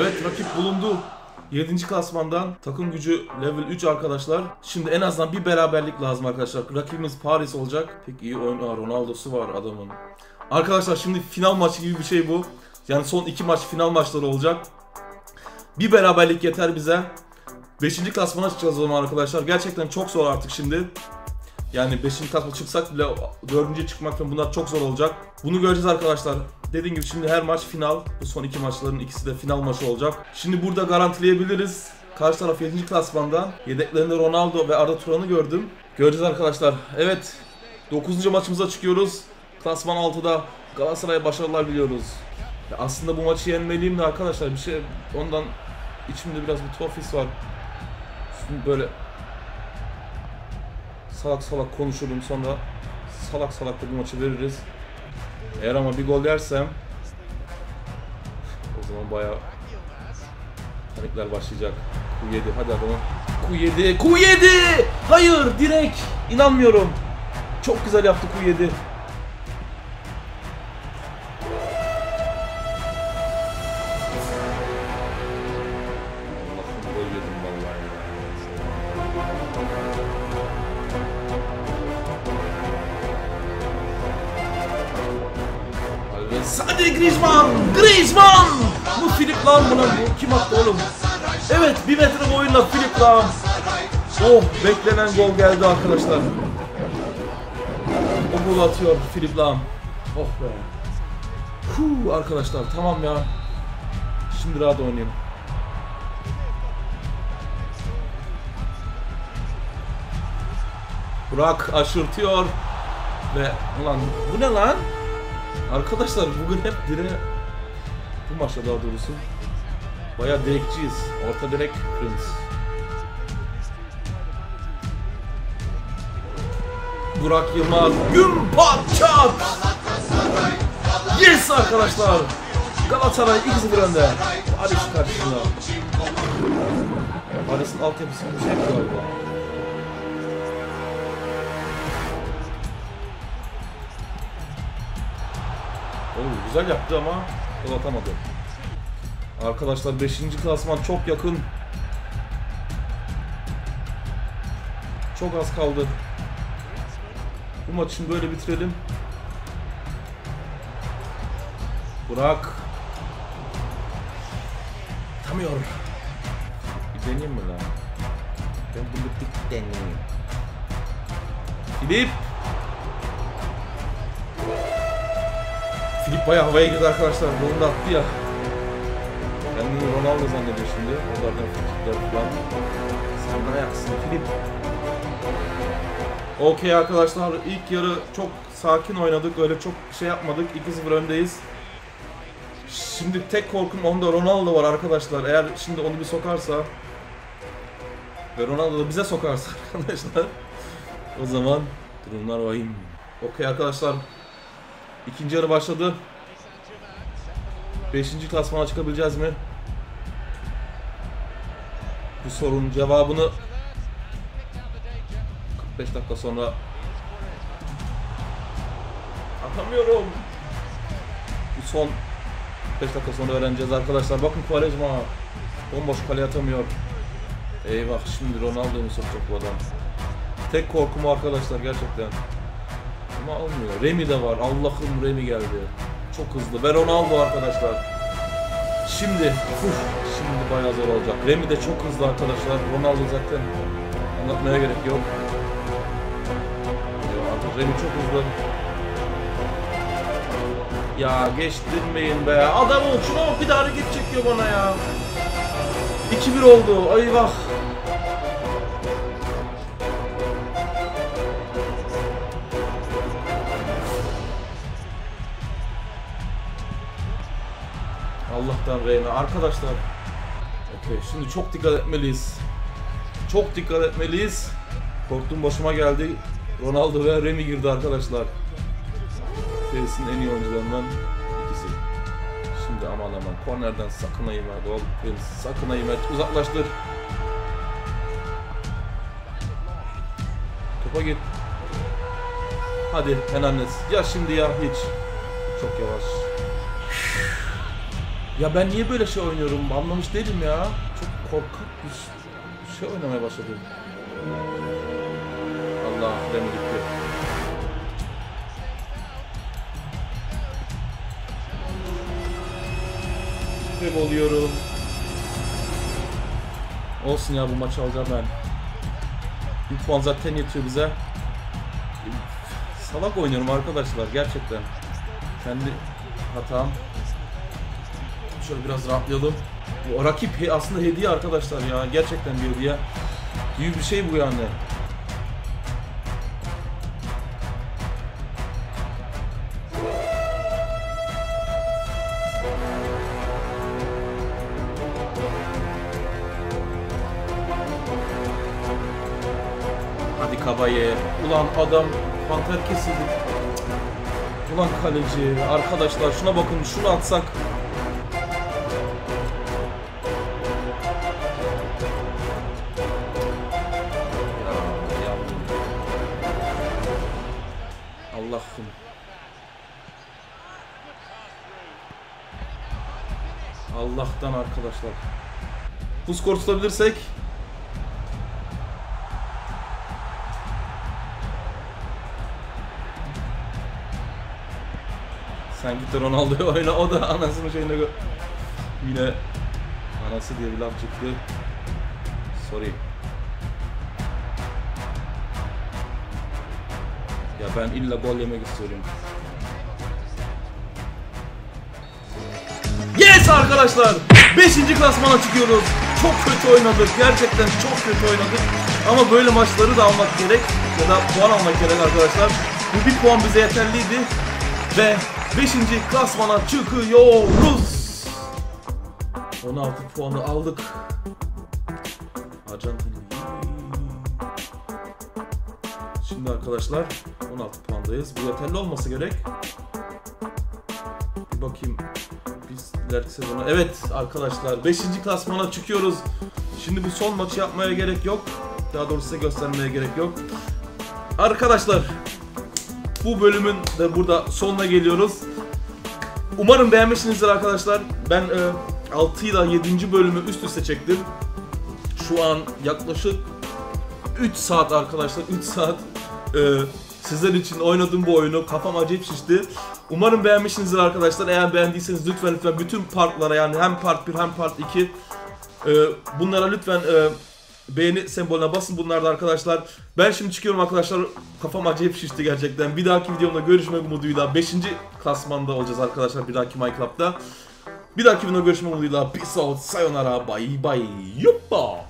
Evet rakip bulundu. 7. klasmandan takım gücü level 3 arkadaşlar. Şimdi en azından bir beraberlik lazım arkadaşlar. Rakibimiz Paris olacak. Pek iyi oyun Ronaldo'su var adamın. Arkadaşlar şimdi final maçı gibi bir şey bu. Yani son iki maç final maçları olacak. Bir beraberlik yeter bize. 5. klasmana çıkacağız o zaman arkadaşlar. Gerçekten çok zor artık şimdi. Yani 5. klasmana çıksak bile 4. çıkmak falan bunlar çok zor olacak. Bunu göreceğiz arkadaşlar. Dediğim gibi şimdi her maç final. Bu son iki maçların ikisi de final maçı olacak. Şimdi burada garantileyebiliriz. Karşı taraf 7. klasmandan. Yedeklerinde Ronaldo ve Arda Turan'ı gördüm. Göreceğiz arkadaşlar. Evet. 9. maçımıza çıkıyoruz. Klasman 6'da Galatasaray'a başarılar diliyoruz. Ya aslında bu maçı yenmeliyim de arkadaşlar bir şey ondan içimde biraz bir tuhaf his var. Böyle salak salak konuşurum sonra salak salak da bu maçı veririz. Eğer ama bir gol yersem o zaman bayağı panikler başlayacak. Q7 hadi adamı. Q7 Q7 Hayır direkt inanmıyorum. Çok güzel yaptı Q7. Griezmann! Griezmann! Bu Filip lan buna bu kim attı oğlum? Evet bir metre boyunda Filip lan. Oh beklenen gol geldi arkadaşlar. O gol atıyor Filip Lam. Oh be. Huu, arkadaşlar tamam ya. Şimdi rahat oynayayım. Burak aşırtıyor. Ve ulan bu ne lan? Arkadaşlar bugün hep dire bu maçta daha doğrusu bayağı direkçiyiz. Orta direk Prince. Burak Yılmaz güm pat çat. Yes arkadaşlar. Galatasaray 2-0 önde. Paris karşısında. Paris'in altyapısı bir şey galiba. Oğlum güzel yaptı ama gol atamadı. Arkadaşlar 5. klasman çok yakın. Çok az kaldı. Bu maçı şimdi böyle bitirelim. Burak. Atamıyor. Bir deneyeyim mi lan? Ben bunu bir deneyeyim. Filip. Filip bayağı havaya girdi arkadaşlar. Golünü attı ya. Kendini Ronaldo zannediyor şimdi. Onlardan frikikler falan. Sen ne ayaksın Filip. Okey arkadaşlar ilk yarı çok sakin oynadık. Öyle çok şey yapmadık. 2-0 öndeyiz. Şimdi tek korkum onda Ronaldo var arkadaşlar. Eğer şimdi onu bir sokarsa ve Ronaldo da bize sokarsa arkadaşlar o zaman durumlar vahim. Okey arkadaşlar. İkinci yarı başladı. Beşinci klasmana çıkabileceğiz mi? Bu sorunun cevabını 45 dakika sonra atamıyorum. Bu son 5 dakika sonra öğreneceğiz arkadaşlar. Bakın Quaresma bomboş kale atamıyor. Eyvah şimdi Ronaldo'yu sokacak bu adam? Tek korkum arkadaşlar gerçekten. Ama almıyor. Remy de var. Allah'ım Remy geldi. Çok hızlı. Ve Ronaldo arkadaşlar. Şimdi, uf, şimdi bayağı zor olacak. Remy de çok hızlı arkadaşlar. Ronaldo zaten anlatmaya gerek yok. Ya Remy çok hızlı. Ya geçtirmeyin be. Adam şuna bir daha hareket çekiyor bana ya. 2-1 oldu. Ay vah. Allah'tan Reyna. Arkadaşlar. Okey şimdi çok dikkat etmeliyiz. Çok dikkat etmeliyiz. Korktuğum başıma geldi. Ronaldo ve Remy girdi arkadaşlar. Paris'in en iyi oyuncularından ikisi. Şimdi aman aman kornerden sakın ayıma. Gol sakın ayıma. Uzaklaştır. Topa git. Hadi Hernandez. Ya şimdi ya hiç. Çok yavaş. Ya ben niye böyle şey oynuyorum anlamış değilim ya. Çok korkak bir şey oynamaya başladım. Allah freni gitti. Hep oluyorum. Olsun ya bu maçı alacağım ben. Bir puan zaten yetiyor bize. Salak oynuyorum arkadaşlar gerçekten. Kendi hatam. Şöyle biraz rahatlayalım. Bu rakip aslında hediye arkadaşlar ya. Gerçekten bir hediye. Büyük bir şey bu yani. Hadi kabaye. Ulan adam panter kesildi. Ulan kaleci. Arkadaşlar şuna bakın şunu atsak. Allah'ım. Allah'tan arkadaşlar. Bu skor tutabilirsek Sen git Ronaldo'yu oyna o da anasını şeyine gö... Yine anası diye bir laf çıktı. Sorry. Ya ben illa gol yemek istiyorum. Yes arkadaşlar! 5. klasmana çıkıyoruz. Çok kötü oynadık. Gerçekten çok kötü oynadık. Ama böyle maçları da almak gerek. Ya da puan almak gerek arkadaşlar. Bu bir puan bize yeterliydi. Ve 5. klasmana çıkıyoruz. 16 puanı aldık. Arjantin. Şimdi arkadaşlar 16 puandayız. Bu yeterli olması gerek. Bir bakayım. Biz ileriki sezona. Evet arkadaşlar 5. klasmana çıkıyoruz. Şimdi bu son maçı yapmaya gerek yok. Daha doğrusu size göstermeye gerek yok. Arkadaşlar bu bölümün de burada sonuna geliyoruz. Umarım beğenmişsinizdir arkadaşlar. Ben e, 6 ile 7. bölümü üst üste çektim. Şu an yaklaşık 3 saat arkadaşlar 3 saat e, sizler için oynadım bu oyunu. Kafam acayip şişti. Umarım beğenmişsinizdir arkadaşlar. Eğer beğendiyseniz lütfen lütfen bütün partlara yani hem part 1 hem part 2 e, bunlara lütfen e, beğeni sembolüne basın bunlar da arkadaşlar. Ben şimdi çıkıyorum arkadaşlar. Kafam acayip şişti gerçekten. Bir dahaki videomda görüşmek umuduyla 5. klasmanda olacağız arkadaşlar bir dahaki Minecraft'ta. Bir dahaki videoda görüşmek umuduyla. Peace out, sayonara, bye bye, yuppa.